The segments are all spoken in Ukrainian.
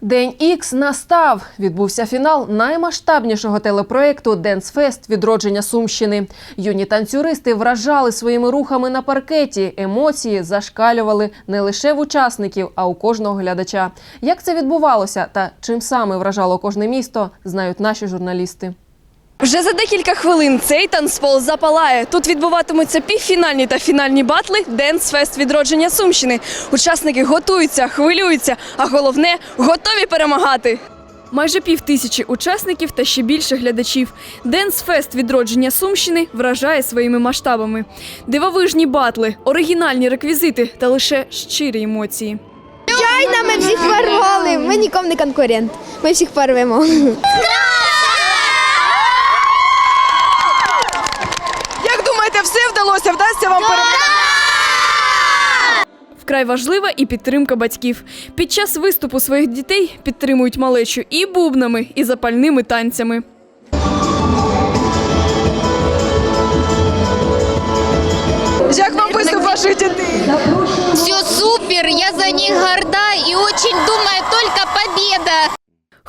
День Ікс настав. Відбувся фінал наймасштабнішого телепроекту «Денсфест. Відродження Сумщини. Юні танцюристи вражали своїми рухами на паркеті. Емоції зашкалювали не лише в учасників, а у кожного глядача. Як це відбувалося та чим саме вражало кожне місто, знають наші журналісти. Вже за декілька хвилин цей танцпол запалає. Тут відбуватимуться півфінальні та фінальні батли Денс Фест відродження Сумщини. Учасники готуються, хвилюються, а головне готові перемагати. Майже пів тисячі учасників та ще більше глядачів. Денс Фест відродження Сумщини вражає своїми масштабами. Дивовижні батли, оригінальні реквізити та лише щирі емоції. Чайна, ми всіх порвали. Ми нікому не конкурент. Ми всіх порвемо. Як думаєте, все вдалося? Вам перемогти? Вкрай важлива і підтримка батьків. Під час виступу своїх дітей підтримують малечу і бубнами, і запальними танцями. Як вам виступ ваших дітей? Все супер, я за них горда и очень думаю только победа.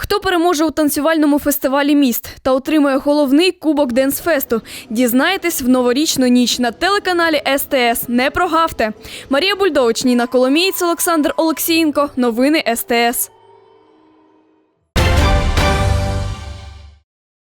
Хто переможе у танцювальному фестивалі міст та отримує головний кубок Денсфесту? Дізнаєтесь в новорічну ніч на телеканалі СТС. Не прогавте. Марія Бульдович, Ніна Коломієць, Олександр Олексієнко. Новини СТС.